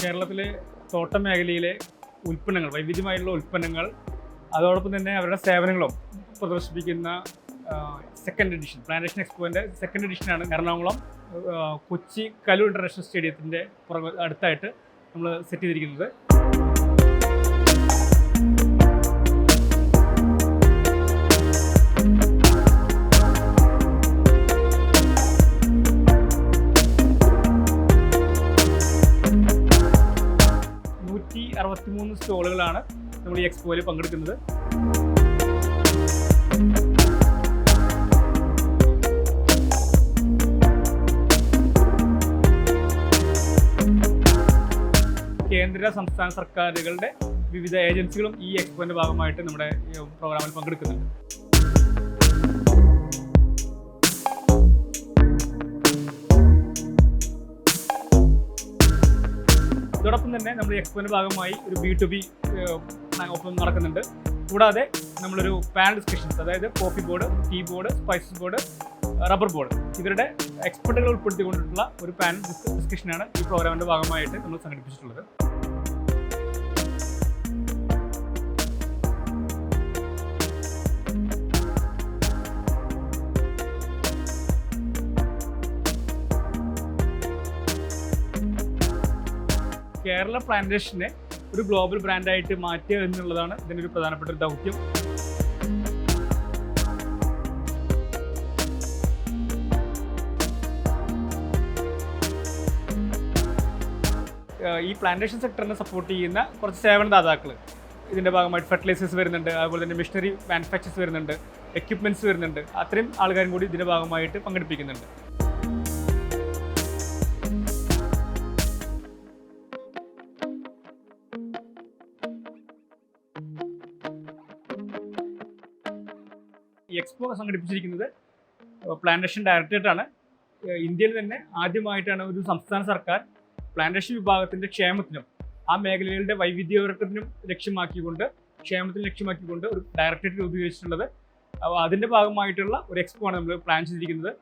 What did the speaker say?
കേരളത്തിലെ തോട്ട മേഖലയിലെ ഉൽപ്പന്നങ്ങൾ വൈവിധ്യമായിട്ടുള്ള ഉൽപ്പന്നങ്ങൾ അതോടൊപ്പം തന്നെ അവരുടെ സേവനങ്ങളും പ്രദർശിപ്പിക്കുന്ന സെക്കൻഡ് എഡിഷൻ പ്ലാനേഷൻ എക്സ്പോന്റെ സെക്കൻഡ് എഡിഷനാണ് എറണാകുളം കൊച്ചി കലു ഇന്റർനാഷണൽ സ്റ്റേഡിയത്തിന്റെ പുറകെ അടുത്തായിട്ട് നമ്മൾ സെറ്റ് ചെയ്തിരിക്കുന്നത്. നൂറ്റി അറുപത്തി മൂന്ന് സ്റ്റോളുകളാണ് നമ്മൾ ഈ എക്സ്പോയിൽ പങ്കെടുക്കുന്നത്. കേന്ദ്ര സംസ്ഥാന സർക്കാരുകളുടെ വിവിധ ഏജൻസികളും ഈ എക്സ്പോന്റെ ഭാഗമായിട്ട് നമ്മുടെ പ്രോഗ്രാമിൽ പങ്കെടുക്കുന്നുണ്ട്. ഇതോടൊപ്പം തന്നെ നമ്മൾ എക്സ്പോന്റെ ഭാഗമായി ഒരു ബി ടു ബി ഒപ്പം നടക്കുന്നുണ്ട്. കൂടാതെ നമ്മളൊരു പാനൽ ഡിസ്കഷൻസ് അതായത് coffee board tea board spices board rubber board ഇവരുടെ എക്സ്പെർട്ടുകൾ ഉൾപ്പെടുത്തിക്കൊണ്ടിട്ടുള്ള ഒരു പാനൽ ഡിസ്കഷനാണ് ഈ പ്രോഗ്രാമിന്റെ ഭാഗമായിട്ട് നമ്മൾ സംഘടിപ്പിച്ചിട്ടുള്ളത്. കേരള പ്ലാന്റേഷനെ ഒരു ഗ്ലോബൽ ബ്രാൻഡായിട്ട് മാറ്റുക എന്നുള്ളതാണ് ഇതിന്റെ ഒരു പ്രധാനപ്പെട്ട ഒരു ദൗത്യം. ഈ പ്ലാന്റേഷൻ സെക്ടറിനെ സപ്പോർട്ട് ചെയ്യുന്ന കുറച്ച് സേവനദാതാക്കൾ ഇതിന്റെ ഭാഗമായിട്ട് ഫെർട്ടിലൈസേഴ്സ് വരുന്നുണ്ട് അതുപോലെ തന്നെ മിഷനറി മാനുഫാക്ചേഴ്സ് വരുന്നുണ്ട് എക്യുപ്മെന്റ്സ് വരുന്നുണ്ട്. അത്രയും ആൾക്കാരും കൂടി ഇതിന്റെ ഭാഗമായിട്ട് പങ്കെടുപ്പിക്കുന്നുണ്ട്. ഈ എക്സ്പോ സംഘടിപ്പിച്ചിരിക്കുന്നത് പ്ലാന്റേഷൻ ഡയറക്ടറേറ്റാണ് ഇന്ത്യയിൽ തന്നെ ആദ്യമായിട്ടാണ് ഒരു സംസ്ഥാന സർക്കാർ പ്ലാന്റേഷൻ വിഭാഗത്തിന്റെ ക്ഷേമത്തിനും ആ മേഖലകളുടെ വൈവിധ്യവൽക്കരണത്തിനും ലക്ഷ്യമാക്കിക്കൊണ്ട് ക്ഷേമത്തിന് ലക്ഷ്യമാക്കിക്കൊണ്ട് ഒരു ഡയറക്ടറേറ്റ് രൂപീകരിച്ചിട്ടുള്ളത് അതിന്റെ ഭാഗമായിട്ടുള്ള ഒരു എക്സ്പോ ആണ് നമ്മൾ പ്ലാൻ ചെയ്തിരിക്കുന്നത്.